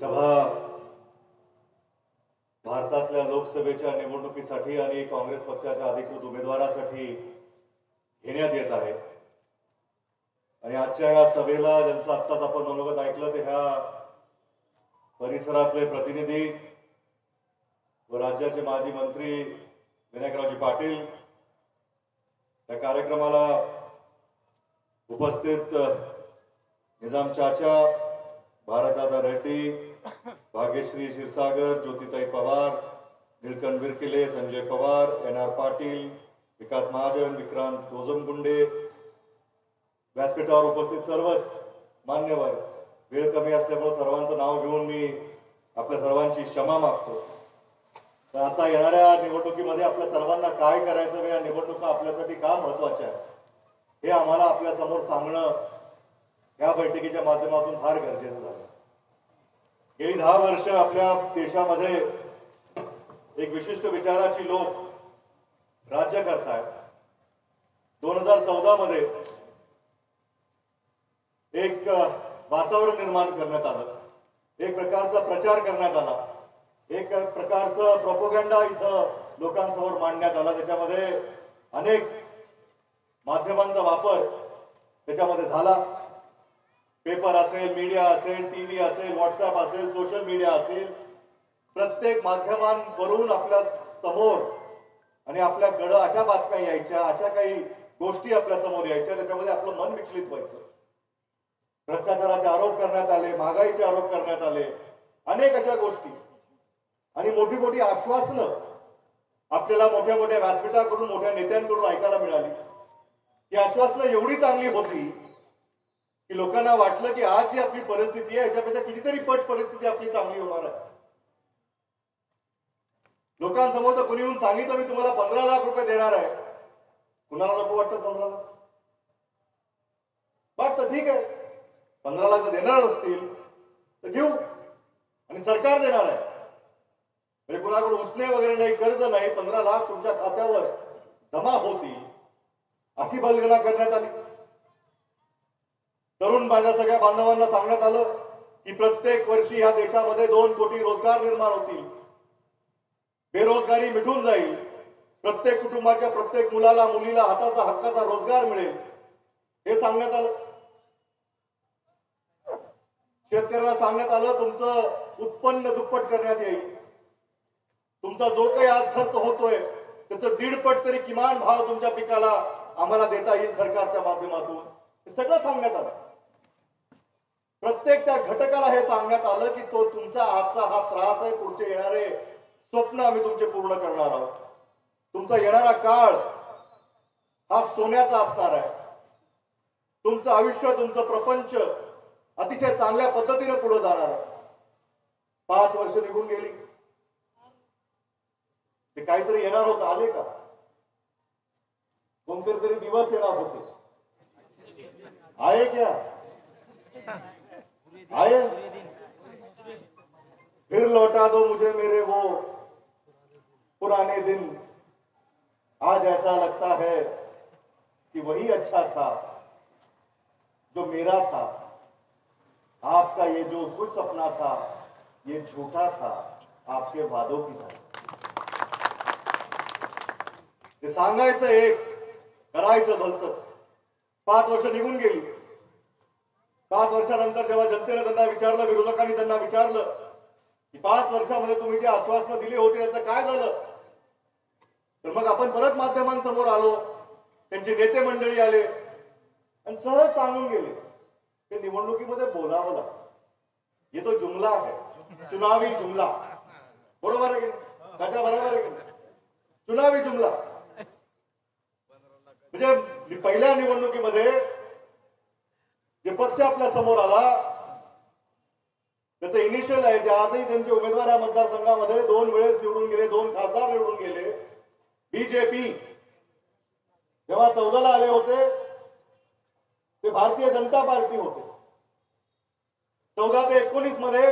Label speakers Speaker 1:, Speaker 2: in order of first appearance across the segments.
Speaker 1: सभा भारतातल्या लोकसभेच्या निवडणुकीसाठी आणि काँग्रेस पक्षाच्या अधिकृत उमेदवारासाठी घेण्यात येत आहे. आणि आजच्या या सभेला ज्यांचं आत्ताच आपण मनोगत ऐकलं ते ह्या परिसरातले प्रतिनिधी व राज्याचे माजी मंत्री विनायकरावजी पाटील या कार्यक्रमाला उपस्थित निजाम चाचा भारतदादा रेड्डी भाग्यश्री क्षीरसागर ज्योतिताई पवार निलकंठ विरकिले संजय पवार एन आर पाटील विकास महाजन विक्रांत गोजमगुंडे व्यासपीठावर उपस्थित सर्वच मान्यवर. वेळ कमी असल्यामुळे सर्वांचं नाव घेऊन मी आपल्या सर्वांची क्षमा मागतो. तर आता येणाऱ्या निवडणुकीमध्ये आपल्या सर्वांना काय करायचं या निवडणुका आपल्यासाठी का महत्त्वाच्या आहे हे आम्हाला आपल्यासमोर सांगणं या बैठकीच्या माध्यमातून फार गरजेचं झालं. गेली दहा वर्ष आपल्या देशामध्ये एक विशिष्ट विचाराची लोक राज्य करतायत. दोन हजार चौदा मध्ये एक वातावरण निर्माण करण्यात आलं. एक प्रकारचा प्रचार करण्यात आला. एक प्रकारचं प्रोपोगंडा इथं लोकांसमोर मांडण्यात आला. त्याच्यामध्ये अनेक माध्यमांचा वापर त्याच्यामध्ये झाला. पेपर असेल मीडिया असेल टीव्ही असेल व्हॉट्सअप असेल सोशल मीडिया असेल प्रत्येक माध्यमांवरून आपल्यासमोर आणि आपल्याकडं अशा बातम्या यायच्या अशा काही गोष्टी आपल्यासमोर यायच्या त्याच्यामध्ये आपलं मन विचलित व्हायचं. भ्रष्टाचाराचे आरोप करण्यात आले महागाईचे आरोप करण्यात आले अनेक अशा गोष्टी. आणि मोठी मोठी आश्वासनं आपल्याला मोठ्या मोठ्या व्यासपीठाकडून मोठ्या नेत्यांकडून ऐकायला मिळाली. ही आश्वासनं एवढी चांगली होती की लोकांना वाटलं की आज जी आपली परिस्थिती आहे याच्यापेक्षा कितीतरी पट परिस्थिती आपली चांगली होणार आहे. लोकांसमोर तर कुणी येऊन सांगितलं मी तुम्हाला पंधरा लाख रुपये देणार आहे. कुणाला नको वाटतं पंधरा लाख? वाटतं ठीक आहे. पंधरा लाख जर देणार असतील तर घेऊ. आणि सरकार देणार आहे. म्हणजे कुणाकडे उसने वगैरे नाही कर्ज नाही पंधरा लाख तुमच्या खात्यावर जमा होती अशी बलगणा करण्यात आली. तरुण माझ्या सगळ्या बांधवांना सांगण्यात आलं की प्रत्येक वर्षी या देशामध्ये दोन कोटी रोजगार निर्माण होतील. बेरोजगारी मिटून जाईल. प्रत्येक कुटुंबाच्या प्रत्येक मुलाला मुलीला हाताचा हक्काचा रोजगार मिळेल. हे सांगण्यात आलं. शेतकऱ्याला सांगण्यात आलं तुमचं उत्पन्न दुप्पट करण्यात येईल. तुमचा जो काही आज खर्च होतोय त्याचं दीडपट तरी किमान भाव तुमच्या पिकाला आम्हाला देता येईल सरकारच्या माध्यमातून. हे सगळं सांगण्यात आलं. प्रत्येक त्या घटकाला हे सांगण्यात आलं की तो तुमचा आजचा हा त्रास आहे पुढचे येणारे स्वप्न आम्ही तुमचे पूर्ण करणार आहोत. तुमचा येणारा काळ हा सोन्याचा असणार आहे. तुमचं आयुष्य तुमचं प्रपंच अतिशय चांगल्या पद्धतीने पुढे जाणार आहे. पाच वर्ष निघून गेली. ते काहीतरी येणार होतं आले का? कोणते तरी दिवस येणार होते. आहे क्या? आए? फिर लौटा दो मुझे मेरे वो पुराने दिन। आज ऐसा लगता है कि वही अच्छा था जो मेरा था। आपका ये जो कुछ सपना था, ये झूठा था, आपके वादों की था ते सांगायचं एक, करायचं भलतच पाच वर्ष निघून गेली। पाच वर्षानंतर जेव्हा जनतेनं त्यांना विचारलं विरोधकांनी त्यांना विचारलं की पाच वर्षामध्ये तुम्ही जे आश्वासनं दिले होते त्याचं काय झालं? तर मग आपण परत माध्यमांसमोर आलो त्यांचे नेते मंडळी आले आणि सहज सांगून गेले ते निवडणुकीमध्ये बोलावं लागतं. हे तो जुमला आहे. चुनावी जुमला. बरोबर आहे की त्याच्या बरोबर आहे की चुनावी जुमला. म्हणजे पहिल्या निवडणुकीमध्ये जे पक्ष आपल्यासमोर आला त्याचं इनिशियल आहे जे आजही त्यांचे उमेदवार या मतदारसंघामध्ये दोन वेळेस निवडून गेले दोन खासदार निवडून गेले. बीजेपी जेव्हा चौदाला आले होते ते भारतीय जनता पार्टी होते. चौदा ते एकोणीसमध्ये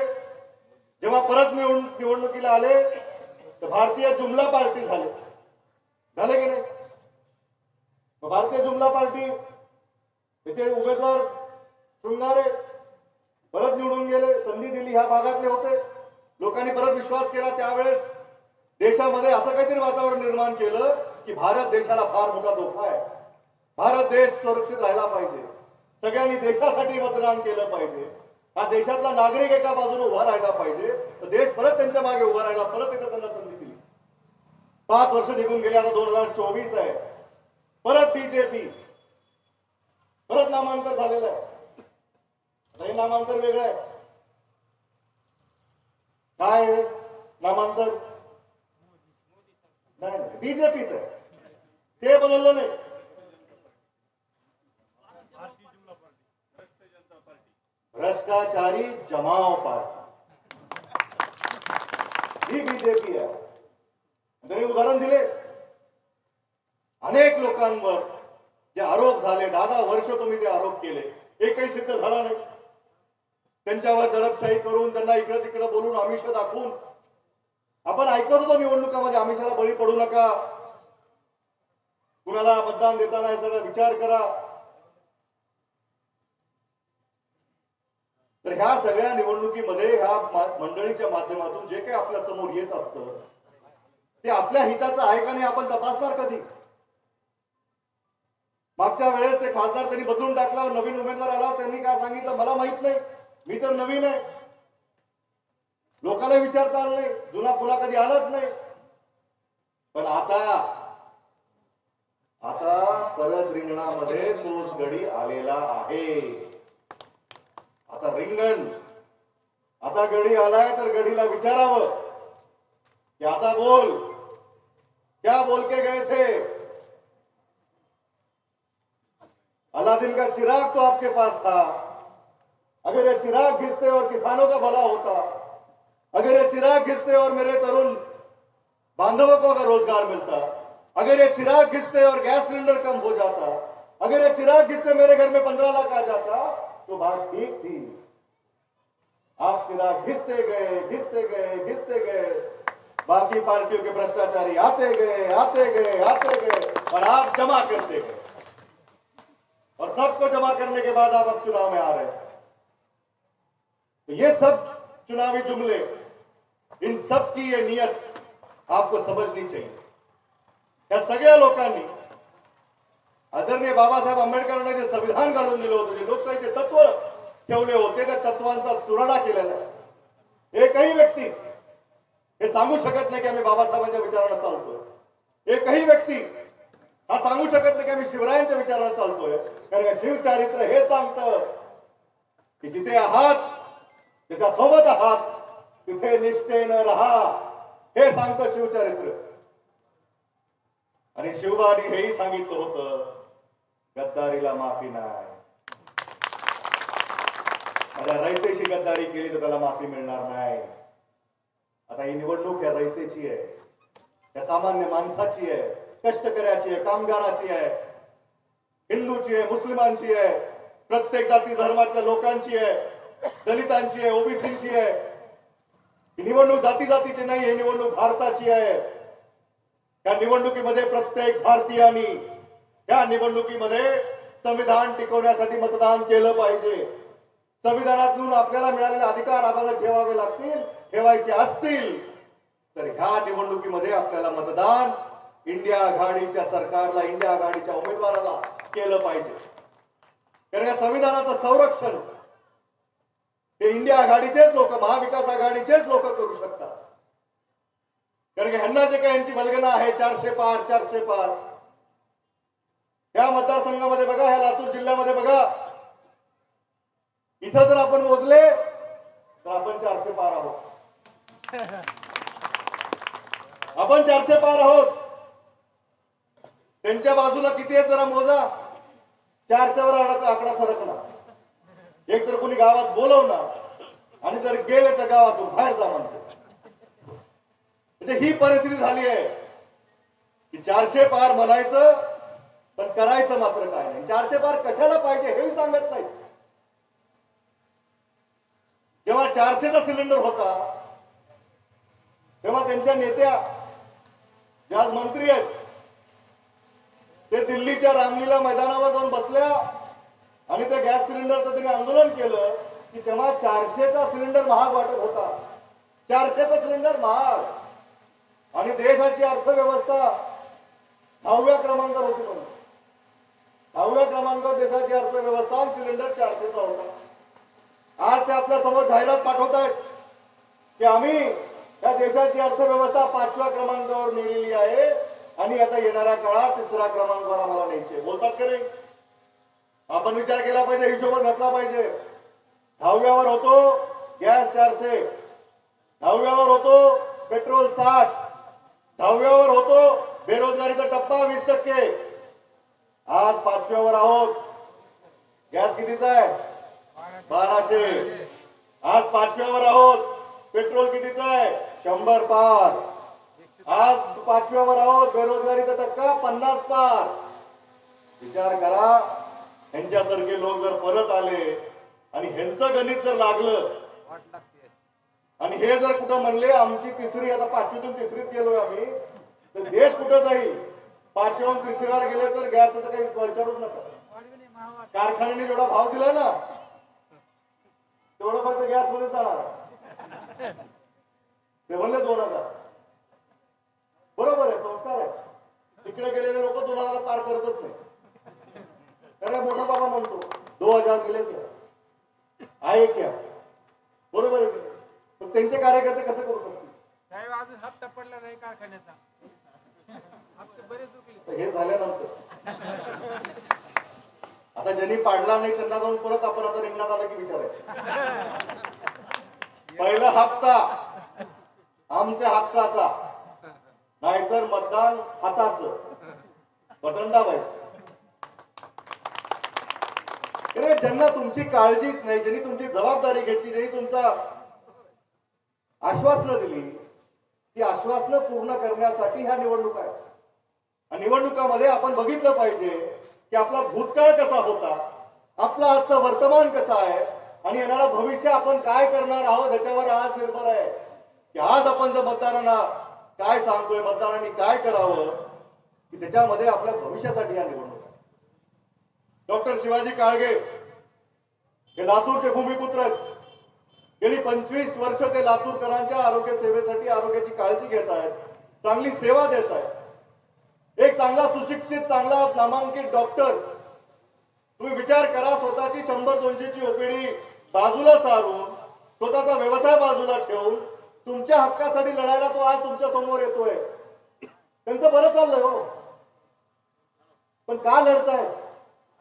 Speaker 1: जेव्हा परत मिळून निवडणुकीला आले तर भारतीय जुमला पार्टी झाले. झाले की नाही? भारतीय जुमला पार्टी त्याचे उमेदवार शृंगारे परत निवडून गेले संधी दिली ह्या भागातले होते. लोकांनी परत विश्वास केला त्यावेळेस देशामध्ये असं काहीतरी वातावरण निर्माण केलं की भारत देशाला फार मोठा धोका आहे. भारत देश सुरक्षित राहिला पाहिजे. सगळ्यांनी देशासाठी मतदान केलं पाहिजे. हा देशातला नागरिक एका बाजूने उभा राहिला पाहिजे. तर देश परत त्यांच्या मागे उभा राहिला परत एकदा त्यांना संधी दिली. पाच वर्ष निघून गेले आता दोन हजार चोवीस आहे. परत बीजेपी परत नामांतर झालेलं आहे. नाही नामांतर वेगळं आहे. काय नामांतर? नाही बीजेपीच ते बदललं नाही. भ्रष्टाचारी जमाव पार्टी. ही बीजेपी आहे. त्यांनी उदाहरण दिले. अनेक लोकांवर जे आरोप झाले दहा दहा वर्ष तुम्ही ते आरोप केले. एकही सिद्ध झाला नाही. त्यांच्यावर दडपशाही करून त्यांना इकडं तिकडं बोलून आमिष दाखवून. आपण ऐकत होतो निवडणुकामध्ये आमिषाला बळी पडू नका. कुणाला मतदान देताना सगळं विचार करा. तर ह्या सगळ्या निवडणुकीमध्ये ह्या मंडळीच्या माध्यमातून जे काही आपल्यासमोर येत असतं ते आपल्या हिताचं आहे का नाही आपण तपासणार कधी? मागच्या वेळेस ते खासदार त्यांनी बदलून टाकला नवीन उमेदवार आला त्यांनी काय सांगितलं? मला माहीत नाही. मी तर नवीन आहे. लोकांना विचारता आलं नाही. जुना पुन्हा कधी आलाच नाही. पण आता आता परत रिंगणामध्ये तोच गडी आलेला आहे. आता रिंगण आता गडी आलाय तर गडीला विचारावं. कि आता बोल. क्या बोल के गए थे? अलादीन का चिराग तो आपके पास था. अगर ये चिराग घिसते और किसानों का भला होता, अगर ये चिराग घिसते और मेरे तरुण बांधवों को अगर रोज़गार मिलता, अगर ये चिराग घिसते और गैस सिलेंडर कम हो जाता, अगर ये चिराग घिसते मेरे घर में पंद्रह लाख आ जाता तो बात ठीक थी। आप चिराग घिसते गए घिसते गए घिसते गए। बाकी पार्टियों के भ्रष्टाचारी आते गए आते गए आते गए और आप जमा करते गए। और सबको जमा करने के बाद आप अब चुनाव में आ रहे हैं। तो ये सब चुनावी जुमले इन सब की ये नियत आपको समझनी चाहिए। या सगळ्या लोकांनी आदरणीय बाबासाहेब आंबेडकरांनी जे संविधान घालून दिलं होतं जे लोकशाहीचे तत्व ठेवले होते त्या तत्वांचा चुराडा केलेला आहे. एकही व्यक्ती हे सांगू शकत नाही की आम्ही बाबासाहेबांच्या विचारानं चालतोय. एकही व्यक्ती हा सांगू शकत नाही की आम्ही शिवरायांच्या विचारानं चालतोय. कारण का शिवचारित्र हे सांगतं की जिथे आहात त्याच्या सोबत आहात. तिथे निष्ठेनं राहा. हे सांगतं शिवचरित्र. आणि शिवबानी हेही सांगितलं होतं गद्दारीला माफी नाही. माझ्या रयतेशी गद्दारी केली तर त्याला माफी मिळणार नाही. आता ही निवडणूक या रयतेची आहे. या सामान्य माणसाची आहे. कष्टकऱ्याची आहे कामगाराची आहे. हिंदूची आहे मुस्लिमांची आहे. प्रत्येक जाती धर्मातल्या लोकांची आहे. दलितांची आहे ओबीसीची आहे. ही निवडणूक जाती जातीची नाही ही निवडणूक भारताची आहे. या निवडणुकीमध्ये प्रत्येक भारतीयांनी या निवडणुकीमध्ये संविधान टिकवण्यासाठी मतदान केलं पाहिजे. संविधानातून आपल्याला मिळालेले अधिकार आपल्याला ठेवावे लागतील ठेवायचे असतील तर ह्या निवडणुकीमध्ये आपल्याला मतदान इंडिया आघाडीच्या सरकारला इंडिया आघाडीच्या उमेदवाराला केलं पाहिजे. कारण या संविधानाचं संरक्षण म्हणजे इंडिया आघाडीचेच लोक महाविकास आघाडीचेच लोक करू शकतात. कारण की ह्यांना जे काही यांची वल्गना आहे चारशे पाच चारशे पाच या मतदारसंघामध्ये बघा ह्या लातूर जिल्ह्यामध्ये बघा. इथं जर आपण मोजले तर आपण चारशे पार आहोत. आपण चारशे पार आहोत. त्यांच्या बाजूला किती आहे जरा मोजा. चारच्या वर आकडा आकडा एक तर कोणी गावात बोलवणार आणि जर गेले तर गावातून बाहेर जा म्हणतो. म्हणजे ही परिस्थिती झाली आहे की चारशे पार म्हणायचं पण करायचं मात्र काय नाही. चारशे पार कशाला पाहिजे हेही सांगत नाही. जेव्हा चारशेचा सिलेंडर होता तेव्हा त्यांच्या नेत्या ज्या मंत्री आहेत ते दिल्लीच्या रामलीला मैदानावर जाऊन बसल्या. आणि त्या गॅस सिलेंडरचं त्यांनी आंदोलन केलं की तेव्हा चारशेचा सिलेंडर महाग वाटत होता. चारशेचा सिलेंडर महाग. आणि देशाची अर्थव्यवस्था नवव्या क्रमांकावर होती म्हणून. दहाव्या क्रमांकावर देशाची अर्थव्यवस्था आणि सिलेंडर चारशेचा होता. आज ते आपल्यासमोर जाहिरात पाठवत आहेत की आम्ही या देशाची अर्थव्यवस्था पाचव्या क्रमांकावर नेलेली आहे आणि आता येणाऱ्या काळात तिसऱ्या क्रमांकावर आम्हाला न्यायचे बोलतात का रे आपण विचार केला पाहिजे हिशोबच घातला पाहिजे. दहाव्यावर होतो गॅस चारशे. दहाव्यावर होतो पेट्रोल साठ. दहाव्यावर होतो बेरोजगारीचा टप्पा वीस टक्के. आज पाचव्यावर आहोत. गॅस कितीचा आहे? बाराशे. आज पाचव्यावर आहोत. पेट्रोल कितीचं आहे? शंभर पार. आज पाचव्यावर आहोत. बेरोजगारीचा टक्का पन्नास पार. विचार करा. ह्यांच्यासारखे लोक जर परत आले आणि ह्यांचं गणित जर लागलं आणि हे जर कुठं म्हणले आमची तिसरी आता पाचवीतून तिसरीत गेलोय आम्ही तर देश कुठं जाईल? पाचव्याहून तिसरीवर गेले तर गॅस काही विचारूच नका. कारखान्याने जेवढा भाव दिला ना तेवढं फक्त गॅसमध्ये जाणार. ते म्हणले दोन हजार. बरोबर आहे संस्कार आहे. तिकडे गेलेले लोक दोन हजार पार करतच नाही त्याला मोठा बाबा म्हणतो दो हजार गेले क्या आहे क्या बरोबर आहे? पण त्यांचे कार्यकर्ते कसे करू शकतील?
Speaker 2: अजून हप्ता पडला नाही कारखान्याचा.
Speaker 1: हे झाल्यानंतर. आता ज्यांनी पाडला नाही त्यांना जाऊन परत आपण आता रिंगणात आलं की विचारायचं. पहिला हप्ता आमच्या हक्काचा. नाहीतर मतदान हाताचं. बटन दाबायचं. अरे ज्यांना तुमची काळजीच नाही ज्यांनी तुमची जबाबदारी घेतली ज्यांनी तुमचा आश्वासनं दिली ती आश्वासनं पूर्ण करण्यासाठी ह्या निवडणुका आहेत. निवडणुकामध्ये आपण बघितलं पाहिजे की आपला भूतकाळ कसा होता आपला आजचं वर्तमान कसा आहे आणि येणारा भविष्य आपण काय करणार आहोत ह्याच्यावर आज निर्भर आहे. की आज आपण जर मतदारांना काय सांगतोय मतदारांनी काय करावं की त्याच्यामध्ये आपल्या भविष्यासाठी या निवडणूक डॉक्टर शिवाजी काळगे हे लातूरचे भूमिपुत्र आहेत. गेली पंचवीस वर्ष ते लातूरकरांच्या आरोग्य सेवेसाठी आरोग्याची काळजी घेत आहेत चांगली सेवा देत आहेत. एक चांगला सुशिक्षित चांगला नामांकित डॉक्टर तुम्ही विचार करा स्वतःची शंभर दोनशेची ओपीडी बाजूला सारून स्वतःचा व्यवसाय बाजूला ठेवून तुमच्या हक्कासाठी लढायला तो आज तुमच्यासमोर येतोय. त्यांचं बरं चाललंय हो. पण का लढतायत?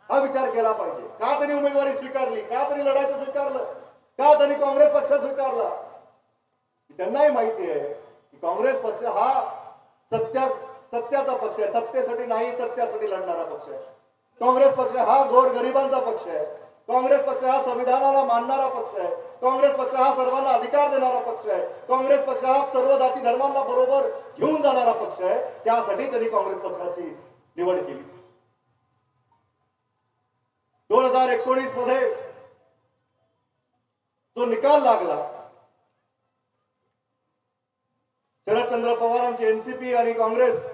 Speaker 1: हा विचार केला पाहिजे. का त्यांनी उमेदवारी स्वीकारली? का त्यांनी लढायचं स्वीकारलं? का त्यांनी काँग्रेस पक्ष स्वीकारला? त्यांनाही माहिती आहे की काँग्रेस पक्ष हा सत्या सत्याचा पक्ष आहे. सत्तेसाठी नाही सत्यासाठी लढणारा पक्ष आहे. काँग्रेस पक्ष हा गोर गरिबांचा पक्ष आहे. काँग्रेस पक्ष हा संविधानाला मानणारा पक्ष आहे. काँग्रेस पक्ष हा सर्वांना अधिकार देणारा पक्ष आहे. काँग्रेस पक्ष हा सर्व जाती धर्मांना बरोबर घेऊन जाणारा पक्ष आहे. त्यासाठी त्यांनी काँग्रेस पक्षाची निवड केली. दोन हजार एकोणीसमध्ये जो निकाल लागला शरदचंद्र पवारांची एनसीपी आणि काँग्रेस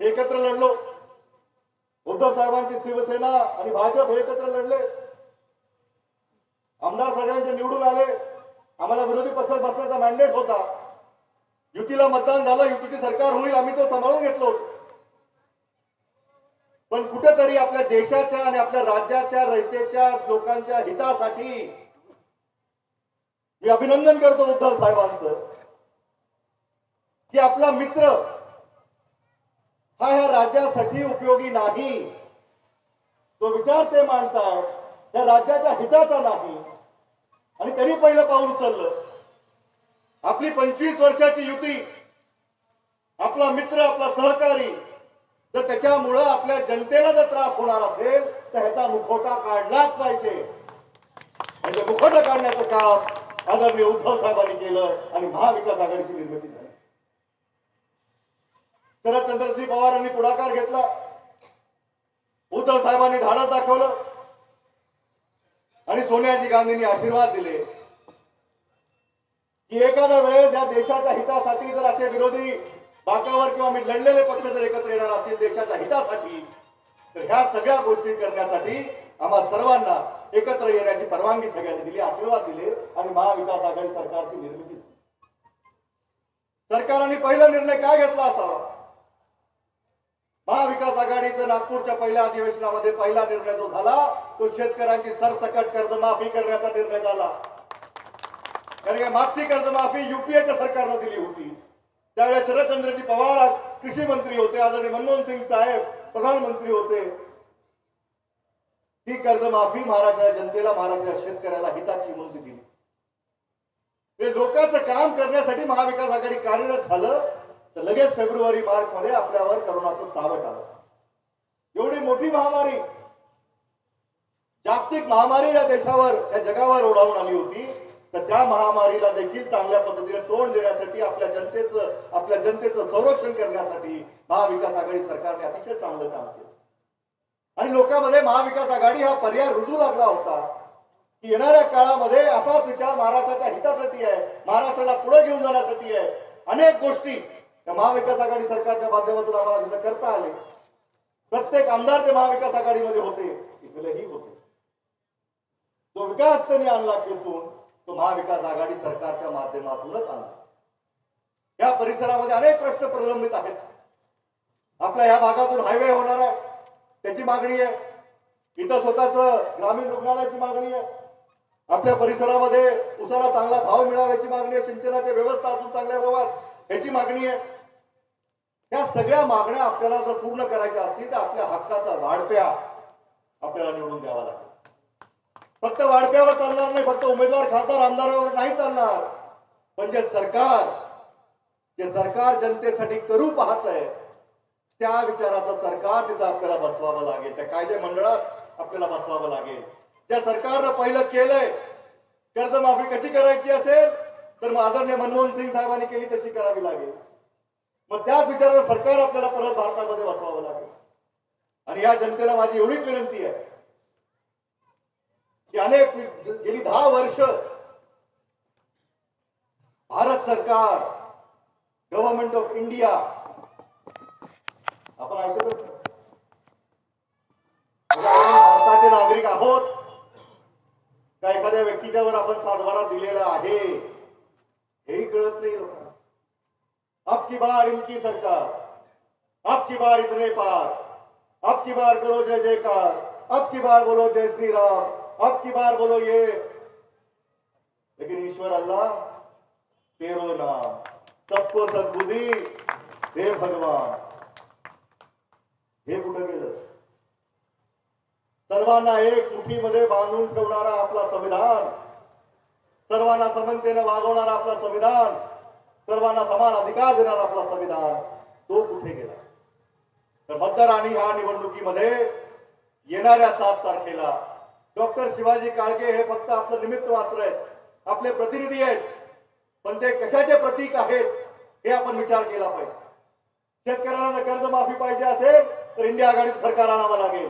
Speaker 1: एकत्र लढलो. उद्धव साहेबांची शिवसेना आणि भाजप एकत्र लढले. आमदार सगळ्यांचे निवडून आले. आम्हाला विरोधी पक्षात बसण्याचा मॅन्डेट होता. युतीला मतदान झालं युतीचे सरकार होईल आम्ही तो सांभाळून घेतलो. होतो. पण कुठेतरी आपल्या देशाच्या आणि आपल्या राज्याच्या रयतेच्या लोकांच्या हितासाठी मी अभिनंदन करतो उद्धव साहेबांचं की आपला मित्र हा ह्या राज्यासाठी उपयोगी नाही. तो विचार ते मांडतात या राज्याच्या हिताचा नाही. आणि त्यांनी पहिलं पाऊल उचललं. आपली पंचवीस वर्षाची युती आपला मित्र आपला सहकारी जर त्याच्यामुळं आपल्या जनतेला जर त्रास होणार असेल तर ह्याचा मुखोटा काढलाच पाहिजे. म्हणजे मुखोटा काढण्याचं काम आदरणीय उद्धव साहेबांनी केलं आणि महाविकास आघाडीची निर्मिती झाली. शरदचंद्रजी पवार पुढाकार घेतला. उद्धव साहेबांनी धाडस दाखवलं. आणि सोनियाजी गांधींनी आशीर्वाद दिले. की एखाद्या वेळेस या देशाच्या हितासाठी जर असे विरोधी बाकावर किंवा मी लढलेले पक्ष जर एकत्र येणार असतील देशाच्या हितासाठी तर ह्या सगळ्या गोष्टी करण्यासाठी आम्हा सर्वांना एकत्र येण्याची परवानगी सगळ्यांनी दिली आशीर्वाद दिले आणि महाविकास आघाडी सरकारची निर्मिती सरकारने पहिला निर्णय काय घेतला असावा महाविकास आघाडीचं नागपूरच्या पहिल्या अधिवेशनामध्ये पहिला निर्णय जो झाला तो शेतकऱ्यांची सरसकट कर्जमाफी करण्याचा निर्णय झाला. कारण मागची कर्जमाफी युपीएच्या सरकारनं दिली होती. त्यावेळेस शरदचंद्रजी पवार कृषी मंत्री होते आदरणीय मनमोहन सिंग साहेब प्रधानमंत्री होते. ही कर्जमाफी महाराष्ट्राच्या जनतेला महाराष्ट्राच्या शेतकऱ्याला हिताची म्हणून दिली. हे लोकांचं काम करण्यासाठी महाविकास आघाडी कार्यरत झालं तर लगेच फेब्रुवारी मार्च मध्ये आपल्यावर करोनाचं सावट आलं. एवढी मोठी महामारी जागतिक महामारी या देशावर या जगावर ओढावून आली होती. तर त्या महामारीला देखील चांगल्या पद्धतीने तोंड देण्यासाठी आपल्या जनतेचं आपल्या जनतेचं संरक्षण करण्यासाठी महाविकास आघाडी सरकारने अतिशय चांगलं काम केलं. आणि लोकांमध्ये महाविकास आघाडी हा पर्याय रुजू लागला होता की येणाऱ्या काळामध्ये असाच विचार महाराष्ट्राच्या हितासाठी आहे महाराष्ट्राला पुढे घेऊन जाण्यासाठी आहे. अनेक गोष्टी त्या महाविकास आघाडी सरकारच्या माध्यमातून आम्हाला तिथं करता आले. प्रत्येक आमदार जे महाविकास आघाडीमध्ये होते तिथलेही होते. जो विकास त्यांनी आणला खेचून तो महाविकास आघाडी सरकारच्या माध्यमातूनच आणला या परिसरामध्ये अनेक प्रश्न प्रलंबित आहेत. आपल्या ह्या भागातून हायवे होणार आहे त्याची मागणी आहे. इथं स्वतःच ग्रामीण रुग्णालयाची मागणी आहे. आपल्या परिसरामध्ये उसाला चांगला भाव मिळाव्याची मागणी आहे सिंचनाची व्यवस्था अजून चांगल्या व्हाव्यात याची मागणी आहे. या सगळ्या मागण्या आपल्याला जर पूर्ण करायच्या असतील तर आपल्या हक्काचा वाढप्या आपल्याला निवडून द्यावा लागेल. फक्त वाढप्यावर चालणार नाही फक्त उमेदवार खासदार आमदारावर नाही चालणार. पण जे सरकार जे सरकार जनतेसाठी करू पाहत आहे त्या विचाराचं सरकार तिथं आपल्याला बसवावं लागेल. त्या कायदे मंडळात आपल्याला बसवावं लागेल. ज्या सरकारनं पहिलं केलंय कर्जमाफी कशी करायची असेल तर मग आदरणीय मनमोहन सिंग साहेबांनी केली तशी करावी लागेल. मग त्याच विचाराचं सरकार आपल्याला परत भारतामध्ये बसवावं लागेल. आणि या जनतेला माझी एवढीच विनंती आहे की अनेक गेली दहा वर्ष भारत सरकार गव्हर्नमेंट ऑफ इंडिया आपण ऐकतच म्हणजे आपण भारताचे नागरिक आहोत. का एखाद्या व्यक्तीच्यावर आपण सातबारा दिलेला आहे? हेही कळत नाही लोकांना. अब की बार इनकी सरकार अब की बार इतने पार अब की बार करो जय जयकार अब की बार बोलो जय श्री राम. अब की बार बोलो ये। लेकिन ईश्वर अल्लाह तेरो नाम सबको सद्बुद्धी हे भगवान। हे कुठे गेलं सर्वांना एक मुठीमध्ये बांधून ठेवणारा आपला संविधान सर्वांना समानतेने वागवणारा आपला संविधान सर्वांना समान अधिकार देणारा आपला संविधान तो कुठे गेला? तर मतदार आणि ह्या निवडणुकीमध्ये येणाऱ्या सात तारखेला डॉक्टर शिवाजी काळगे हे फक्त आपलं निमित्त मात्र आहेत. आपले प्रतिनिधी आहेत. पण ते कशाचे प्रतीक आहेत हे आपण विचार केला पाहिजे. शेतकऱ्यांना जर कर्जमाफी पाहिजे असेल तर इंडिया आघाडीचं सरकार आणावं लागेल.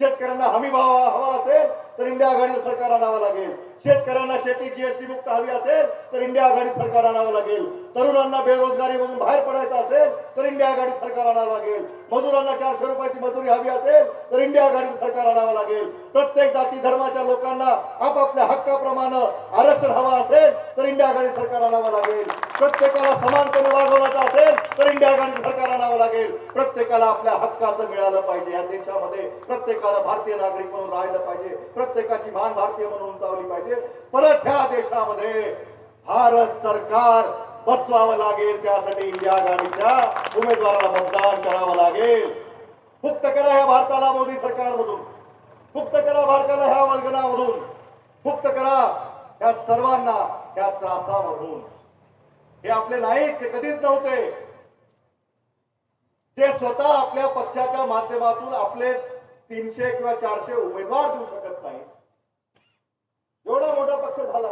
Speaker 1: शेतकऱ्यांना हमी भाव हवा असेल तर इंडिया आघाडीचं सरकार आणावं लागेल. शेतकऱ्यांना शेती जीएसटी मुक्त हवी असेल तर इंडिया आघाडी सरकार आणावं लागेल. तरुणांना बेरोजगारीमधून बाहेर पडायचं असेल तर इंडिया आघाडी सरकार आणावं लागेल. मजुरांना चारशे रुपयाची मजुरी हवी असेल तर इंडिया आघाडीचं सरकार आणावं लागेल. प्रत्येक जाती धर्माच्या लोकांना आपापल्या हक्काप्रमाणे आरक्षण हवं असेल तर इंडिया आघाडी सरकार आणावं लागेल. प्रत्येकाला समानतेने वागवण्याचं असेल तर इंडिया आघाडी सरकार आणावं लागेल. प्रत्येकाला आपल्या हक्काचं मिळालं पाहिजे. या देशामध्ये प्रत्येकाला भारतीय नागरिक म्हणून राहिलं पाहिजे. प्रत्येकाची मान भारतीय म्हणून उंचावली पाहिजे. परत ह्या देशामध्ये भारत सरकार बसवावं लागेल त्यासाठी इंडिया आघाडीच्या उमेदवाराला मतदान करावं लागेल. मुक्त करा ह्या भारताला मोदी सरकारमधून मुक्त करा भारताला ह्या वर्गनामधून मुक्त करा ह्या सर्वांना ह्या त्रासामधून हे आपले नाहीच ते कधीच नव्हते. जे स्वतः आपल्या पक्षाच्या माध्यमातून आपले तीनशे किंवा चारशे उमेदवार देऊ शकत नाही एवढा मोठा पक्ष झाला.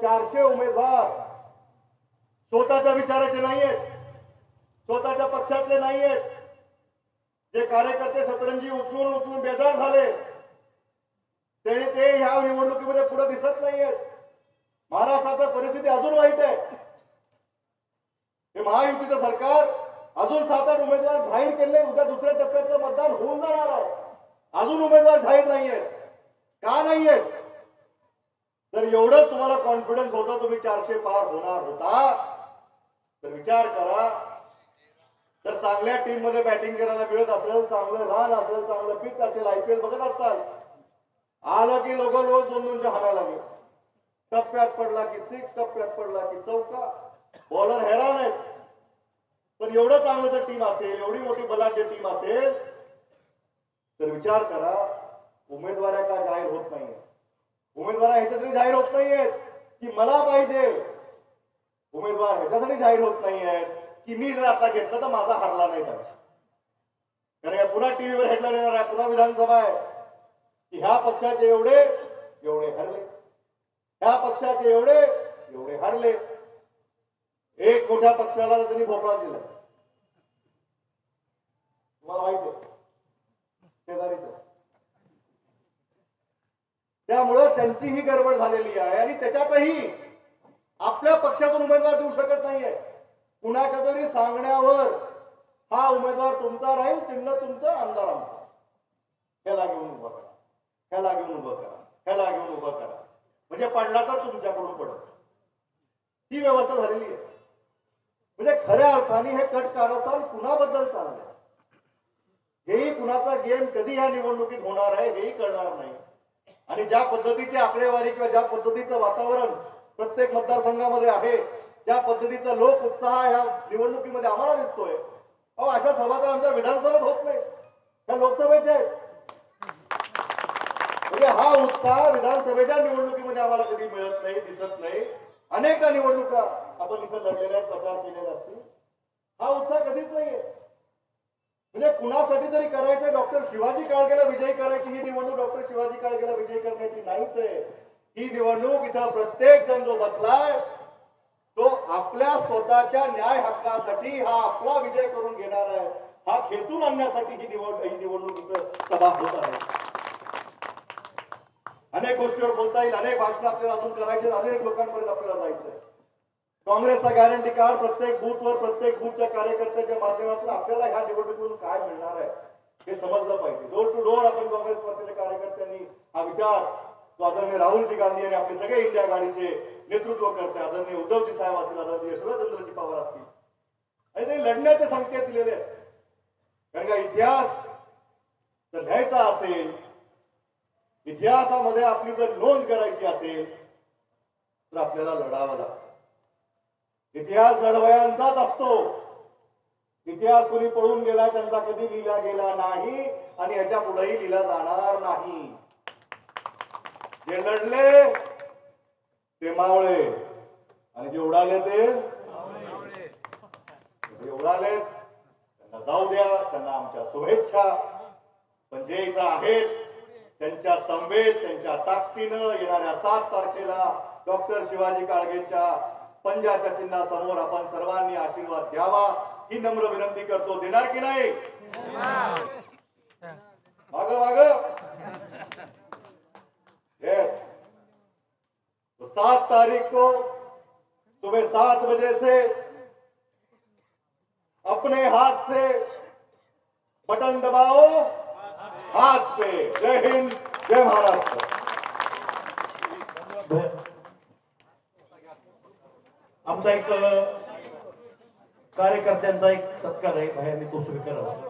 Speaker 1: चारशे उमेदवार. स्वतःच्या विचाराचे नाहीयेत. स्वतःच्या पक्षातले नाहीयेत. जे कार्यकर्ते सतरंजी उचलून उचलून बेजार झाले ते ते ह्या निवडणुकीमध्ये पुढे दिसत नाहीयेत. महाराष्ट्रात परिस्थिती अजून वाईट आहे. हे महायुतीचं सरकार अजून सात आठ उमेदवार जाहीर केले उद्या दुसऱ्या टप्प्यातलं मतदान होऊन जाणार आहे. अजून उमेदवार जाहीर नाहीयेत. का नाहीयेत? जर एवढंच तुम्हाला कॉन्फिडन्स होतं तुम्ही चारशे पार होणार होता. तर विचार करा. तर चांगल्या टीममध्ये बॅटिंग करायला मिळत असेल चांगलं रान असेल चांगलं पिच असेल आयपीएल बघत असताल. आलं की लोक रोज दोन दोनच्या हाणायला लागेल. टप्प्यात पडला की सिक्स टप्प्यात पडला की चौका. बॉलर हैराण आहेत. पण एवढं चांगलं जर टीम असेल एवढी मोठी बलाढ्य टीम असेल तर विचार करा उमेदवाऱ्या का जाहीर होत नाहीये? उमेदवार ह्याच्यासाठी जाहीर होत नाहीयेत. की मला पाहिजे. उमेदवार ह्याच्यासाठी जाहीर होत नाहीयेत. की मी जर आता घेतलं तर माझा हरला नाही पाहिजे. कारण या पुन्हा टीव्हीवर हेडलाईन येणार आहे पुन्हा विधानसभा आहे. की ह्या पक्षाचे एवढे एवढे हरले. ह्या पक्षाचे एवढे एवढे हरले. एक मोठ्या पक्षाला त्यांनी भोपळा दिला. तुम्हाला माहिती आहे. शेजारीच त्यामुळं त्यांची ही गडबड झालेली आहे. आणि त्याच्यातही आपल्या पक्षातून उमेदवार देऊ शकत नाहीये. कुणाच्या तरी सांगण्यावर हा उमेदवार तुमचा राहील चिन्ह तुमचं आमदार आमचा. ह्याला घेऊन उभं करा. ह्याला घेऊन उभं करा. ह्याला घेऊन उभं करा. म्हणजे पडला तर तुमच्याकडून पडत ही व्यवस्था झालेली आहे. म्हणजे खऱ्या अर्थाने हे कट कारस्थान कुणाबद्दल चाललंय? हेही कुणाचा गेम कधी या निवडणुकीत होणार आहे हेही कळणार नाही. आणि ज्या पद्धतीची आकडेवारी किंवा ज्या पद्धतीचं वातावरण प्रत्येक मतदारसंघामध्ये आहे ज्या पद्धतीचा लोक उत्साह ह्या निवडणुकीमध्ये आम्हाला दिसतोय अहो अशा सभा तर आमच्या विधानसभेत होत नाही. ह्या लोकसभेच्या आहेत. म्हणजे हा उत्साह विधानसभेच्या निवडणुकीमध्ये आम्हाला कधी मिळत नाही दिसत नाही. अनेक निवडणुका आपण इथं लढलेल्या प्रचार केलेला असतील. हा उत्साह कधीच नाहीये. म्हणजे कुणासाठी तरी करायचं डॉक्टर शिवाजी काळगेला विजयी करायची ही निवडणूक डॉक्टर शिवाजी काळगेला विजयी करण्याची नाहीच आहे. ही निवडणूक इथं प्रत्येक जण जो बसलाय तो आपल्या स्वतःच्या न्याय हक्कासाठी हा आपला विजय करून घेणार आहे. हा खेचून आणण्यासाठी ही निवड ही निवडणूक इथं सभा होत आहे. अनेक गोष्टीवर बोलता येईल अनेक भाषण आपल्याला अजून करायचे अनेक लोकांपर्यंत आपल्याला जायचंय. काँग्रेसचा गॅरंटी कार्ड प्रत्येक बूथवर प्रत्येक बूथच्या कार्यकर्त्याच्या माध्यमातून आपल्याला ह्या निवडणुकीतून काय मिळणार आहे हे समजलं पाहिजे. डोर टू डोर आपण काँग्रेस पक्षाच्या कार्यकर्त्यांनी हा विचार तो आदरणीय राहुलजी गांधी आणि आपले सगळे इंडिया गाडीचे नेतृत्व करते आदरणीय उद्धवजी साहेब असतील आदरणीय शरदचंद्रजी पवार असतील. आणि त्यांनी लढण्याचे संकेत दिलेले आहेत. कारण का इतिहास जर लिहायचा असेल इतिहासामध्ये आपली जर नोंद करायची असेल तर आपल्याला लढावं लागतं. इतिहास लढवयांचाच असतो. इतिहास कुणी पळून गेला त्यांचा कधी लिहिला गेला नाही आणि याच्या पुढेही लिहिला जाणार नाही. जे लढले ते मावळे. आणि जे उडाले ते? जे उडाले त्यांना जाऊ द्या त्यांना आमच्या शुभेच्छा. पण जे इथं आहेत त्यांच्या संवेद त्यांच्या ताकदीनं येणाऱ्या सात तारखेला डॉक्टर शिवाजी काळगेंच्या पंजाच्या चिन्हासमोर आपण सर्वांनी आशीर्वाद द्यावा. ही नम्र विनंती करतो. देणार की नाही? यस तो सात तारीख को सुबह सात बजे से अपने हाथ से बटन दबाओ. हाथ पे. जय हिंद. जय महाराष्ट्र.
Speaker 3: आमचा एक कार्यकर्त्यांचा एक सत्कार आहे बाहेर तो स्वीकारावा.